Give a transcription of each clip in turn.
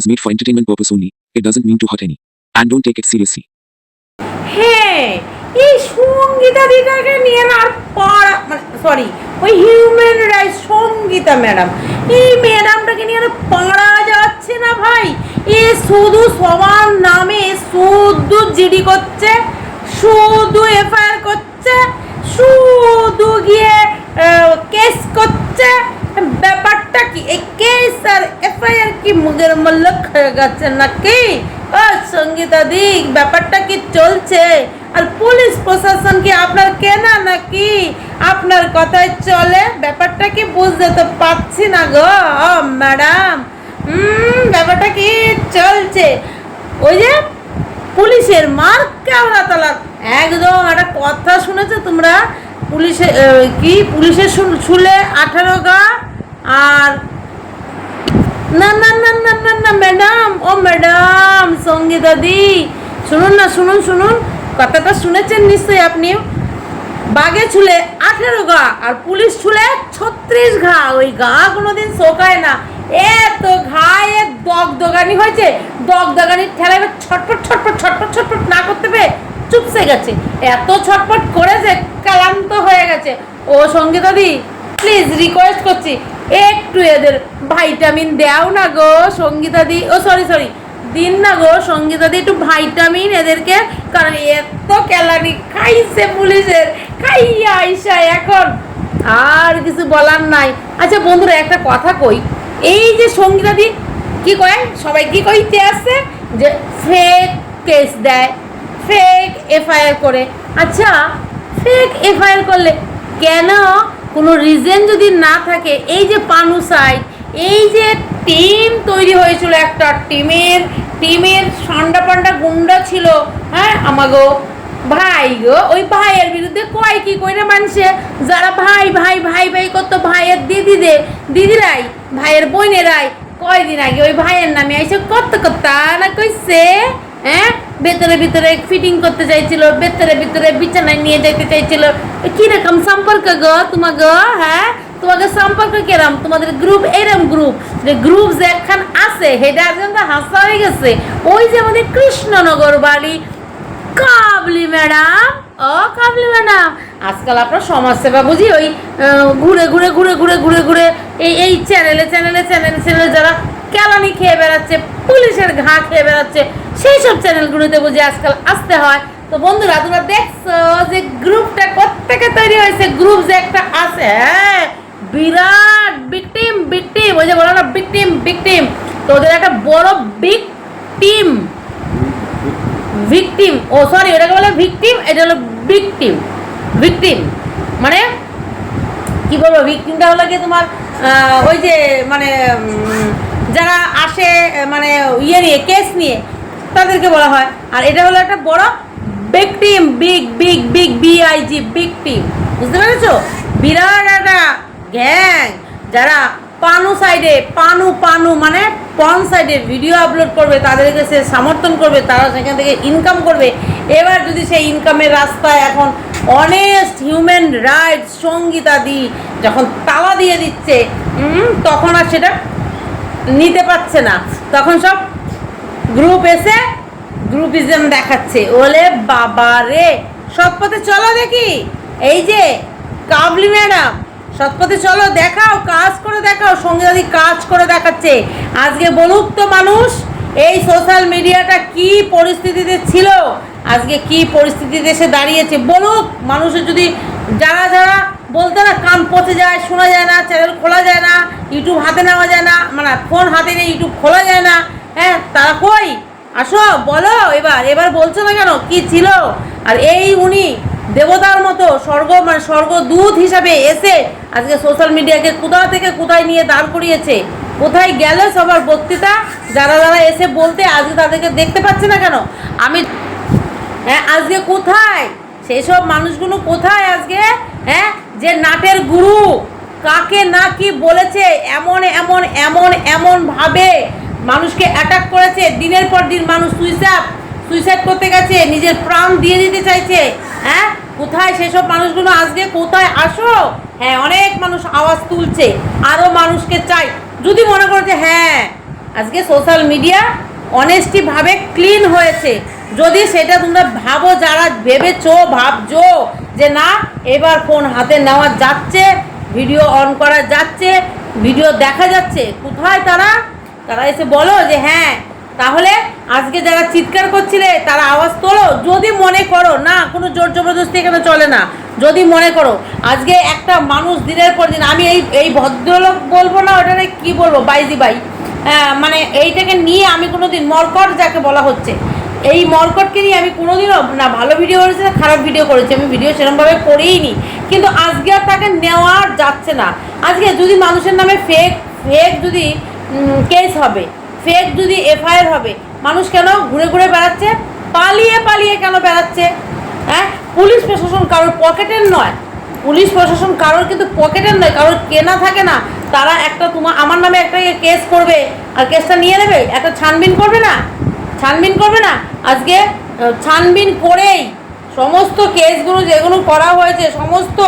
is made for entertainment purpose only. It doesn't mean to hurt any. And don't take it seriously. হ্যাঁ এই সঙ্গীতা দিদাকে নিয়ে না আর মানে সরি ওই হিউম্যান রাইটস সঙ্গীতা ম্যাডাম এই ম্যাডামটাকে নিয়ে আর পারা যাচ্ছে না ভাই এ শুধু সবার নামে শুধু জিডি করছে, শুধু মুগের মল্লক হয়ে গেছে নাকি? ও সঙ্গীতা দিক, ব্যাপারটা কি চলছে? আর পুলিশ প্রশাসন কি আপনার কেনা নাকি? আপনার কথায় চলে, ব্যাপারটা কি বুঝতে তো পাচ্ছি না গো। ও, ম্যাডাম। হুম ব্যাপারটা কি চলছে? ওই যে পুলিশের মার কেওড়া তলার। একদম, একটা কথা শুনেছো তোমরা? পুলিশে কি? পুলিশের শুলে আঠারো গা আর না না না না না না ম্যাডাম ও ম্যাডাম সঙ্গীতা দি শুনুন না, শুনুন শুনুন। কথাটা শুনেছেন নিশ্চয়ই আপনি বাঘে ছুলে আঠেরো গা আর পুলিশ ছুলে ছত্রিশ ঘা। ওই গা কোনোদিন শোকায় না। এত ঘায়ে দগ দগানি হয়েছে। দগ দগানির ঠেলা এবার ছটপট ছটপট ছটপট ছটপট না করতে পেরে চুপসে গেছে। এত ছটপট করেছে, ক্লান্ত হয়ে গেছে। ও সঙ্গীতা দি প্লিজ রিকোয়েস্ট করছি। একটু এদের ভাইটামিন দেও না গো, সঙ্গীতা দি ও সরি সরি দিন না গো, সঙ্গীতা দি একটু ভাইটামিন এদেরকে, কারণ এত ক্যালারি খাইছে পুলিশের, খাইয়া আইসা এখন। আর কিছু বলার নাই। আচ্ছা বন্ধুরা, একটা কথা কই। এই যে সঙ্গীতা দি, কি কয়? সবাই কি কইতে আসছে যে ফেক কেস দেয় ফেক এফআইআর করে। আচ্ছা ফেক এফআইআর করলে কেন কোনো রিজন যদি না থাকে, এই যে পানু সাইড এই যে টিম তৈরি হয়েছিল একটা টিমের টিমের সান্ডা পান্ডা গুন্ডা ছিল হ্যাঁ আমাগো ভাই গো, ওই ভাইয়ের বিরুদ্ধে কয় কি কইরে মানছে? যারা ভাই ভাই ভাই ভাই করতো, ভাইয়ের দিদিদের, দিদিরাই, ভাইয়ের বোনেরাই, কয়দিন আগে ওই ভাইয়ের নামে এসে কত কত না কইছে? হ্যাঁ? ভেতরে ভিতরে ফিটিং করতে চাইছিল, ভেতরে ভিতরে বিছানায় নিয়ে যেতে চাইছিল। কীরকম সম্পর্ক গো তোমার গো হ্যাঁ? তোমাকে সম্পর্ক কেরাম? তোমাদের গ্রুপ এরম গ্রুপ যে গ্রুপ যে একখান আছে সেটা একজন তো হাসা হয়ে গেছে, ওই যে আমাদের কৃষ্ণনগর বাড়ি। কাবলি ম্যাডাম, ও কাবলি ম্যাডাম, আজকাল আপনার সমাজসেবা বুঝি ওই ঘুরে ঘুরে ঘুরে ঘুরে ঘুরে ঘুরে এই এই চ্যানেলে চ্যানেলে চ্যানেল চ্যানেলে যারা কেলানি খেয়ে বেড়াচ্ছে, পুলিশের ঘা খেয়ে বেড়াচ্ছে, সেই সব চ্যানেলগুলোতে বুঝে আজকাল আসতে হয়। তো বন্ধুরা, তোমরা দেখছ যে গ্রুপটা কোত্থেকে তৈরি হয়েছে? গ্রুপ যে একটা আছে হ্যাঁ বিরাট বিগ টিম বিগ টিম ওই যে বলো না বিগ টিম বিগ টিম তো ওদের একটা বড় বিগ টিম ভিকটিম ও সরি ওটাকে বলে ভিকটিম এটা হলো ভিকটিম ভিকটিম মানে কি বলব ভিকটিমটা হলো কি তোমার ওই যে মানে যারা আসে মানে ইয়ে নিয়ে কেস নিয়ে, তাদেরকে বলা হয়। আর এটা হলো একটা বড় big team big big big B I G big team বুঝতে পেরেছ? বিরাট একটা গ্যাং যারা পানু সাইডে পানু পানু মানে পন সাইডে ভিডিও আপলোড করবে, তাদেরকে সে সমর্থন করবে, তারা সেখান থেকে ইনকাম করবে। এবার যদি সেই ইনকামের রাস্তায় এখন অনেস্ট হিউম্যান রাইটস সঙ্গীতাদি যখন তালা দিয়ে দিচ্ছে তখন আর সেটা নিতে পারছে না। তখন সব গ্রুপ এসে গ্রুপিজম দেখাচ্ছে। ওলে বাবা রে, সৎপথে চলো দেখি। এই যে, কাবলি ম্যাডাম, সৎপথে চলো, দেখাও, কাজ করে দেখাও সঙ্গীতাদি কাজ করে দেখাচ্ছে। আজকে বলুক তো মানুষ, এই সোশ্যাল মিডিয়াটা কি পরিস্থিতিতে ছিল? আজকে কি পরিস্থিতিতে এসে দাঁড়িয়েছে? বলুক, মানুষের যদি যারা যারা বলতে না, কান পচে যায়, শোনা যায় না চ্যানেল খোলা যায় না ইউটিউব হাতে নেওয়া যায় না মানে ফোন হাতে নিয়ে ইউটিউব খোলা যায় না। হ্যাঁ তারা কই? আসো, বলো, এবার এবার বলছো না কেন? কি ছিল? আর এই উনি দেবতার মতো স্বর্গ মানে স্বর্গদূত হিসাবে এসে আজকে সোশ্যাল মিডিয়াকে কোথা থেকে কোথায় নিয়ে দাঁড় করিয়েছে? কোথায় গেল সবার বক্তৃতা? যারা যারা এসে বলতে আজকে তাদেরকে দেখতে পাচ্ছে না কেন? আমি হ্যাঁ আজকে কোথায়? সেই সব মানুষগুলো কোথায় আজকে? হ্যাঁ যে নাটের গুরু কাকে না কি বলেছে, এমন এমন এমন এমন ভাবে মানুষকে অ্যাটাক করেছে। দিনের পর দিন মানুষ সুইসাইড সুইসাইড করতে গেছে, নিজের প্রাণ দিয়ে দিতে চাইছে। হ্যাঁ? কোথায় সেসব মানুষগুলো আজকে কোথায় আসো? হ্যাঁ অনেক মানুষ আওয়াজ তুলছে। আরও মানুষকে চাই। যদি মনে করো যে হ্যাঁ আজকে সোশ্যাল মিডিয়া অনেস্টিভাবে ক্লিন হয়েছে, যদি সেটা তোমরা ভাবো, যারা ভেবেছো, ভাবছ যে না, এবার ফোন হাতে নেওয়া যাচ্ছে ভিডিও অন করা যাচ্ছে ভিডিও দেখা যাচ্ছে। কোথায় তারা? তারা এসে বলো যে হ্যাঁ তাহলে আজকে যারা চিৎকার করছিলে, তারা আওয়াজ তোলো। যদি মনে করো, না, কোনো জোর জবরদস্তি এখানে চলে না, যদি মনে করো, আজকে একটা মানুষ দিনের পর দিন, আমি এই এই ভদ্রলোক বলব না ওটাকে কি বলব, বাইজি বাই মানে এইটাকে নিয়ে আমি কোনো দিন মরকট যাকে বলা হচ্ছে এই মরকটকে নিয়ে আমি কোনোদিনও, না, ভালো ভিডিও করেছি না খারাপ ভিডিও করেছি। আমি ভিডিও সেরকমভাবে করেই নি কিন্তু আজকে আর তাকে নেওয়া যাচ্ছে না। আজকে যদি মানুষের নামে ফেক ফেক যদি কেস হবে ফেক যদি এফআইআর হবে, মানুষ কেন ঘুরে ঘুরে বেড়াচ্ছে? পালিয়ে পালিয়ে কেন বেড়াচ্ছে? হ্যাঁ? পুলিশ প্রশাসন কারোর পকেটের নয়। পুলিশ প্রশাসন কারোর কিন্তু পকেটের নয়, কারোর কেনা থাকে না। তারা একটা তোমার আমার নামে একটা কেস করবে, আর কেসটা নিয়ে নেবে? একটা ছানবিন করবে না? ছানবিন করবে না? আজকে ছানবিন করেই সমস্ত কেসগুলো যেগুলো করা হয়েছে, সমস্ত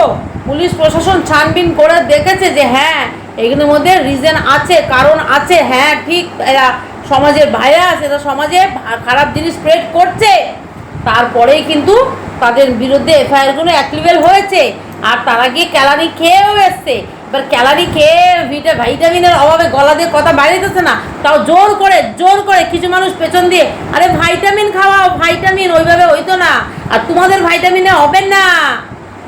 পুলিশ প্রশাসন ছানবিন করে দেখেছে যে হ্যাঁ এগুলোর মধ্যে রিজন আছে, কারণ আছে। হ্যাঁ ঠিক, এরা সমাজের ভাইরাস এরা সমাজে খারাপ জিনিস স্প্রেড করছে। তারপরেই কিন্তু তাদের বিরুদ্ধে এফআইআরগুলো অ্যাক্টিভেল হয়েছে। আর তারা গিয়ে ক্যালারি খেয়েও এসছে। এবার ক্যালারি খেয়ে ভিটা ভাইটামিনের অভাবে গলা দিয়ে কথা বাইরেতেছে না, তাও জোর করে জোর করে কিছু মানুষ পেছন দিয়ে, আরে ভাইটামিন খাওয়াও, ভাইটামিন, ওইভাবে হইতো না। আর তোমাদের ভাইটামিনে হবে না।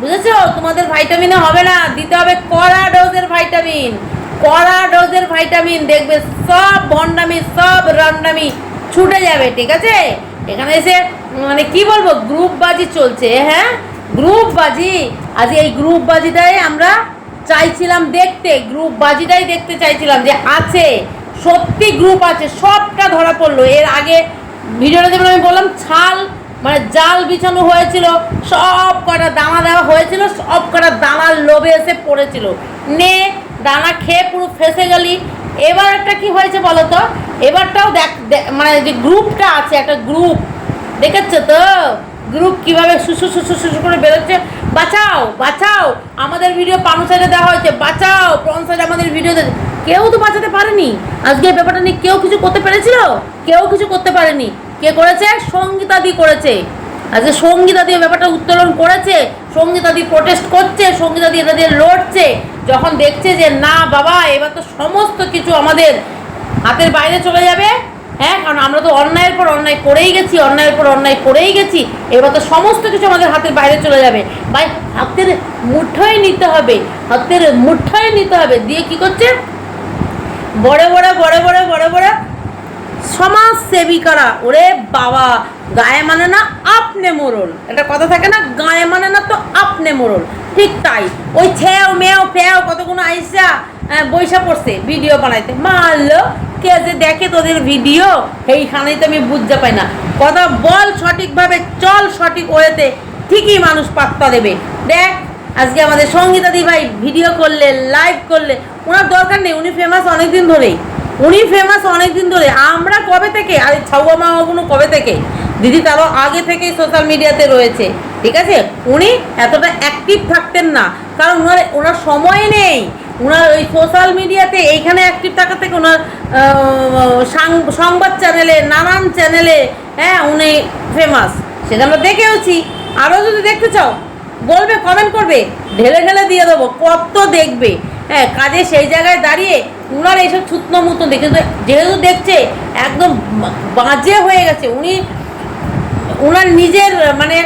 বুঝেছ? তোমাদের ভাইটামিনে হবে না। দিতে হবে কড়া ডোজের ভাইটামিন। কড়া ডোজের ভাইটামিন, দেখবে সব ভণ্ডামি সব রান্ডামি ছুটে যাবে, ঠিক আছে? এখানে এসে মানে কি বলব গ্রুপ বাজি চলছে হ্যাঁ? গ্রুপ বাজি আজ এই গ্রুপ বাজিটাই আমরা চাইছিলাম দেখতে গ্রুপ বাজিটাই দেখতে চাইছিলাম যে আছে, সত্যি গ্রুপ আছে, সবটা ধরা পড়ল। এর আগে ভিডিওটা যেমন আমি বললাম, ছাল মানে জাল বিছানো হয়েছিল, সব কটা দানা দেওয়া হয়েছিল, সব কটা দানার লোভে এসে পড়েছিল। নে, দানা খেয়ে পুরো ফেসে গেলি। এবার একটা কি হয়েছে বলো তো? এবারটাও দেখ মানে যে গ্রুপটা আছে, একটা গ্রুপ দেখেছ তো? গ্রুপ কীভাবে শুশু শুশু শুশু করে বেরোচ্ছে? বাঁচাও বাঁচাও। আমাদের ভিডিও পানু সাইডে দেওয়া হয়েছে। বাঁচাও প্রন সাইডে আমাদের ভিডিও কেউ তো বাঁচাতে পারেনি। আজকে ব্যাপারটা নিয়ে কেউ কিছু করতে পেরেছিল? কেউ কিছু করতে পারেনি। কে করেছে? সঙ্গীতাদি করেছে। আজকে সঙ্গীতাদি ব্যাপারটা উত্তোলন করেছে। সঙ্গীতাদি প্রোটেস্ট করছে। সঙ্গীতাদি এটা দিয়ে লড়ছে। যখন দেখছে যে, না বাবা, এবার তো সমস্ত কিছু আমাদের হাতের বাইরে চলে যাবে। হ্যাঁ কারণ আমরা তো অন্যায়ের পর অন্যায় করেই গেছি, অন্যায়ের পর অন্যায় করেই গেছি। এবার তো সমস্ত কিছু আমাদের হাতের বাইরে চলে যাবে। ভাই, হাতের মুঠোয় নিতে হবে, হাতের মুঠোয় নিতে হবে। দিয়ে কি করছে? বড় বড় বড় বড় বড় বড় সমাজ সেবিকারা ওরে বাবা, গায়ে মানে না আপনে মোরল। একটা কথা থাকে না, গায়ে মানে না তো আপনে মোরল। ঠিক তাই। ওই ছেও, মেও, ফেও, কতগুলো আইসা আহ, বইসা পড়ছে ভিডিও বানাইতে। মারলো কে যে দেখে তোদের ভিডিও এইখানেই তো আমি বুঝতে পাই না। কথা বল সঠিকভাবে চল সঠিক ওয়েতে ঠিকই মানুষ পাত্তা দেবে। দেখ আজকে আমাদের সঙ্গীতাদি ভাই ভিডিও করলে লাইভ করলে ওনার দরকার নেই উনি ফেমাস অনেকদিন ধরেই। উনি ফেমাস অনেকদিন ধরে। আমরা কবে থেকে আরে ছাউয়া মামাগুলো কবে থেকে? দিদি তারও আগে থেকেই সোশ্যাল মিডিয়াতে রয়েছে ঠিক আছে? উনি এতটা অ্যাক্টিভ থাকতেন না কারণ ওনার ওনার সময় নেই। ওনার ওই সোশ্যাল মিডিয়াতে এইখানে অ্যাক্টিভ থাকার থেকে ওনার সংবাদ চ্যানেলে নানান চ্যানেলে হ্যাঁ উনি ফেমাস সেটা আমরা দেখেওছি। আরও যদি দেখতে চাও, বলবে কমেন্ট করবে, ঢেলে ঢেলে দিয়ে দেবো, কত দেখবে। হ্যাঁ কাজে সেই জায়গায় দাঁড়িয়ে উনার এইসব ছুতনো মতন দেখে যেহেতু দেখছে, একদম বাজে হয়ে গেছে। উনি উনার নিজের মানে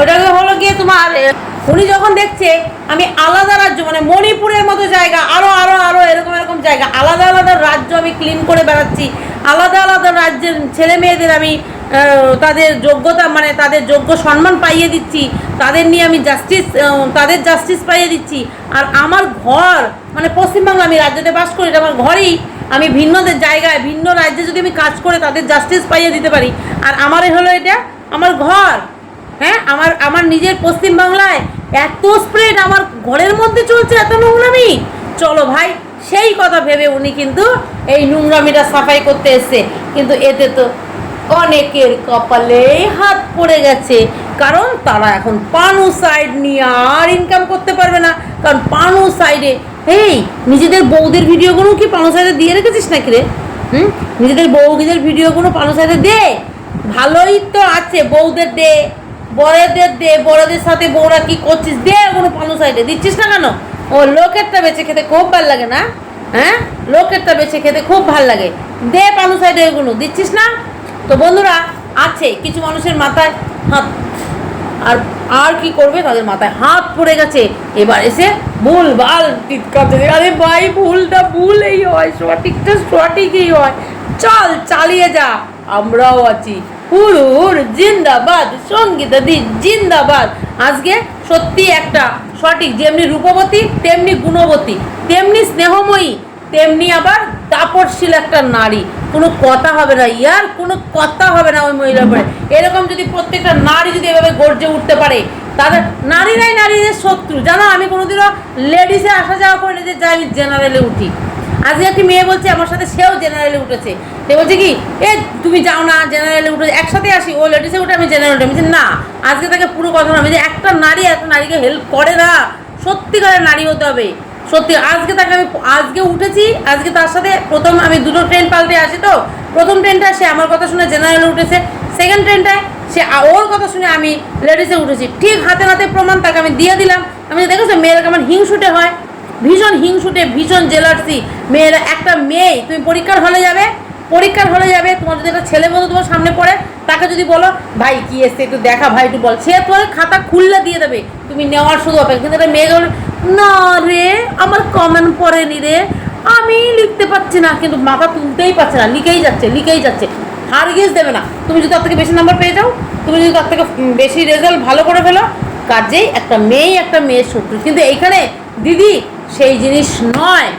ওটাকে হলো গিয়ে তোমার উনি যখন দেখছে, আমি আলাদা রাজ্য মানে মণিপুরের মতো জায়গা আরও আরও আরও এরকম এরকম জায়গা, আলাদা আলাদা রাজ্য আমি ক্লিন করে বেড়াচ্ছি, আলাদা আলাদা রাজ্যের ছেলে মেয়েদের আমি তাদের যোগ্যতা মানে তাদের যোগ্য সম্মান পাইয়ে দিচ্ছি, তাদের নিয়ে আমি জাস্টিস তাদের জাস্টিস পাইয়ে দিচ্ছি, আর আমার ঘর মানে পশ্চিমবাংলা আমি রাজ্যতে বাস করি আমার ঘরেই, আমি ভিন্নদের জায়গায়, ভিন্ন রাজ্যে যদি আমি কাজ করে তাদের জাস্টিস পাইয়ে দিতে পারি, আর আমার হলো এটা, আমার ঘর। হ্যাঁ আমার আমার নিজের পশ্চিম বাংলায় এত স্প্রেড আমার ঘরের মধ্যে চলছে এত নোংরামি। চলো ভাই, সেই কথা ভেবে উনি কিন্তু এই নোংরামিটা সাফাই করতে এসছে। কিন্তু এতে তো অনেকের কপালে হাত পড়ে গেছে। কারণ তারা এখন পানু সাইড নিয়ে আর ইনকাম করতে পারবে না। কারণ পানু সাইডে এই নিজেদের বউদের ভিডিওগুলো কি পানু সাইডে দিয়ে রেখেছিস নাকি রে? হুম? নিজেদের বউদের ভিডিওগুলো পানু সাইডে দে। ভালোই তো আছে বউদের দে। বড়দের দে, বড়দের সাথে বউরা কি করছিস? দে ওগুলো পানু সাইডে, দিচ্ছিস না কেন? ও, লোকেরটা বেছে খেতে খুব ভালো লাগে না? হ্যাঁ? লোকেরটা বেছে খেতে খুব ভালো লাগে। দে পানু সাইডে এগুলো, দিচ্ছিস না? তো বন্ধুরা, আছে কিছু মানুষের মাথায় হাত। আর আর কি করবে তাদের মাথায়? হাত পড়ে গেছে। এবার এসে ভুল ভালো টিটকাতে আরে ভাই, ভুলটা ভুল এই হয়। সঠিকটা সঠিকই হয়। চল, চালিয়ে যা। আমরাও আছি। হুর হুর জিন্দাবাদ, সঙ্গীতা দি, জিন্দাবাদ। আজকে সত্যি একটা সঠিক, যেমনি রূপবতী, তেমনি গুণবতী, তেমনি স্নেহময়ী, তেমনি আবার দাপটশীল একটা নারী। কোনো কথা হবে না ইয়ার, কোনো কথা হবে না ওই মহিলার পরে এরকম যদি প্রত্যেকটা নারী যদি এভাবে গর্জে উঠতে পারে, তাদের নারীরাই নারীদের শত্রু। জানো, আমি কোনোদিনও লেডিসে আসা যাওয়া করে না যে যাই আমি জেনারেলে উঠি। আজকে একটি মেয়ে বলছে আমার সাথে সেও জেনারেলে উঠেছে। সে বলছে কি এ তুমি যাও না জেনারেলে উঠে একসাথে আসি। ও লেডিসে উঠে আমি জেনারেলে বলছি, না আজকে তাকে পুরো কথা আমি যে একটা নারী একটা নারীকে হেল্প করে না। সত্যিকারের নারী হতে হবে। সত্যি আজকে তাকে আমি আজকে উঠেছি আজকে তার সাথে প্রথম আমি দুটো ট্রেন পাল্টে আসি তো। প্রথম ট্রেনটা সে আমার কথা শুনে জেনারেলে উঠেছে। সেকেন্ড ট্রেনটায় সে ওর কথা শুনে আমি লেডিসে উঠেছি। ঠিক হাতে নাতে প্রমাণ তাকে আমি দিয়ে দিলাম। আমি দেখেছ মেয়েরা কেমন হিংসুটে হয়? ভীষণ হিংসুটে, ভীষণ জেলার্সি। মেয়েরা, একটা মেয়ে তুমি পরীক্ষার হলে যাবে, পরীক্ষার হলে যাবে, তোমার যদি একটা ছেলে বন্ধু তোমার সামনে পড়ে, তাকে যদি বলো, ভাই, কি এসছে একটু দেখা, ভাই, একটু বল। সে তোমার খাতা খুললে দিয়ে দেবে। তুমি নেওয়ার শুধু অপেক্ষা। কিন্তু একটা মেয়ে না রে, আমার কমেন্ট পড়েনি রে, আমি লিখতে পারছি না। কিন্তু মাথা তুলতেই পারছে না, লিখেই যাচ্ছে লিখেই যাচ্ছে। হারগিস দেবে না। তুমি যদি তার থেকে বেশি নাম্বার পেয়ে যাও, তুমি যদি তার থেকে বেশি রেজাল্ট ভালো করে ফেলো, কাজেই একটা মেয়েই একটা মেয়ের শত্রু। কিন্তু এইখানে দিদি সেই জিনিস নয়।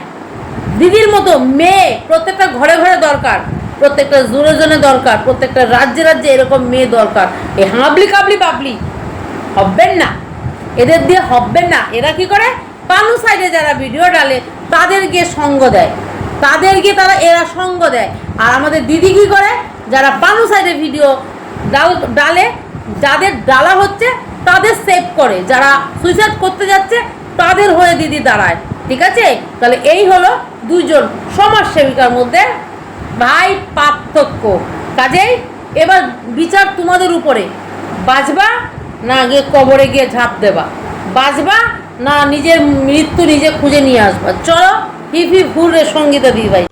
দিদির মতো মেয়ে প্রত্যেকটা ঘরে ঘরে দরকার, প্রত্যেকটা জোরে জোনে দরকার, প্রত্যেকটা রাজ্যে রাজ্যে এরকম মেয়ে দরকার। এ হাবলি কাবলি বাবলি, হবেন না। এদের দিয়ে হবেন না। এরা কি করে? পানু সাইডে যারা ভিডিও ডালে, তাদের গিয়ে সঙ্গ দেয়। তাদের গিয়ে তারা এরা সঙ্গ দেয়। আর আমাদের দিদি কি করে? যারা পানু সাইডে ভিডিও ডাল, ডালে, যাদের ডালা হচ্ছে, তাদের সেভ করে। যারা সুইসাইড করতে যাচ্ছে তাদের হয়ে দিদি দাঁড়ায়, ঠিক আছে? তাহলে এই হলো দুজন সমাজসেবিকার মধ্যে ভাই পার্থক্য। কাজেই এবার বিচার তোমাদের উপরে। বাঁচবা না গিয়ে কবরে গিয়ে ঝাঁপ দেবা। বাঁচবা না নিজের মৃত্যু নিজে খুঁজে নিয়ে আসবা। চলো হি ফুরের সঙ্গীতা দিদি ভাই